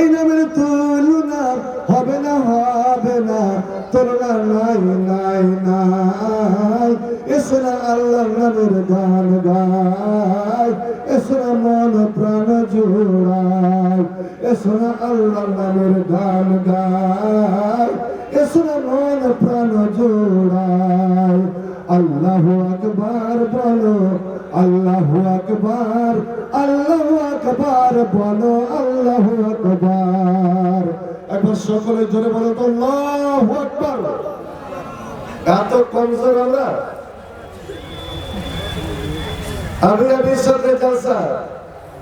এই নামের তুলনা হবে না হবে না তুলনা নাই নাই নাই। এসরা আল্লাহ নামের গান গায় এসরা মন প্রাণ জোড়ায় এসরা আল্লাহ নামের গান গায় এসরা মন প্রাণ জোড়ায় আল্লাহ আকবার বলো, আল্লাহ আকবার আল্লাহ আকবার বলো, আল্লাহ একবার সকলে জোরে বলো তো আল্লাহ আকবার এত কমজোর আমরা আমি আমি সাথে জলসা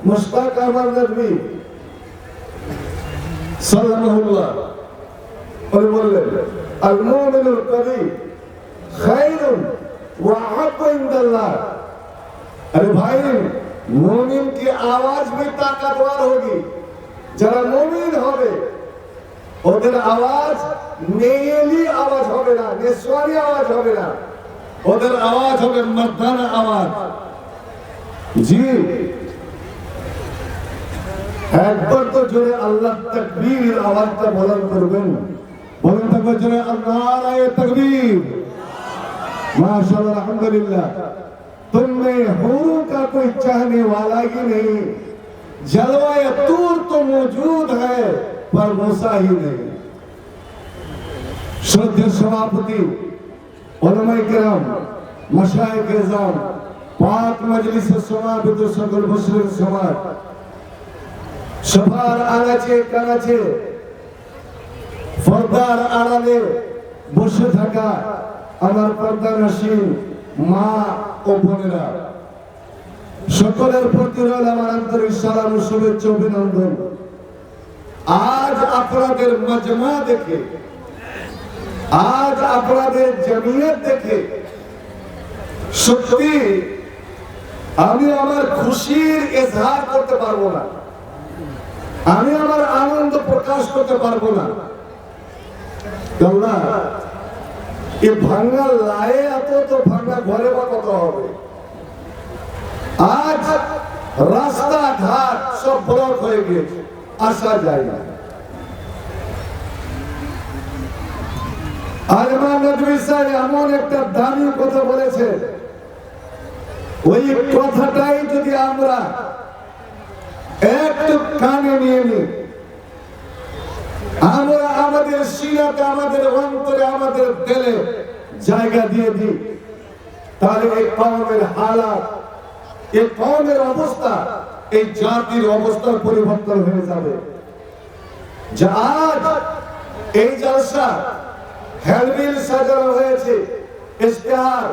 মুশতাক আমার নবী সাল্লাল্লাহু উনি বললেন আল মুমিনুল কবীর খায়রুন ওয়া আহাব্বু ইনদাল্লাহ अरे भाई मोमिन की आवाज भी ताकतवर होगी যারা মুমিন হবে ওদের আওয়াজ মেয়েলি আওয়াজ হবে না নেশওয়ারি আওয়াজ হবে না ওদের আওয়াজ হবে মর্দানা আওয়াজ জি একবার তো জোরে আল্লাহ তাকবীর আওয়াজটা বলন করবেন বলুন থাকবে জোরে আল্লাহ তাকবীর माशाल्लाह अल्हम्दुलिल्लाह तुम में हूरों का कोई चाहने वाला ही नहीं जलवाए तूर तो मौजूद है একবার মোসাহিনে সদ্য সভাপতি অলমাইকেরাম মশায়েকেরাম পাক মজলিসে সমাবেত সকল মুসলিম সমাজ, সভার আনাচে কানাচে, পর্দার আড়ালে বসে থাকা আমার পর্দা নাসীন মা ও বোনেরা, সকলের প্রতি রইল আমার আন্তরিক সালাম ও শুভেচ্ছা অভিনন্দন। আজ আপনাদের মজমা দেখে, আজ আপনাদের জমিয়ত দেখে, সত্যি আমি আমার খুশির এজহার করতে পারব না। আমি আমার আনন্দ প্রকাশ করতে পারব না। কেননা, এ ভাঙ্গা লায়ে এত তো ভাঙ্গা ঘরে বা কত হবে? আজ রাস্তা ঘাট সব ব্লক হয়ে গেছে আসা যায় না নজরুল এমন একটা দামি কথা বলেছে। ওই কথাটাই যদি আমরা একটু কানে নিয়ে নিই, আমরা আমাদের সিনাতে আমাদের অন্তরে, আমাদের দিলে জায়গা দিয়ে দিই, তাহলে এই কমের হালাত, এই কমের অবস্থা এই জাতির অবস্থার পরিবর্তন হয়ে যাবে। যা এই জলসা হেলমিল সাজানো হয়েছে ইশতেহার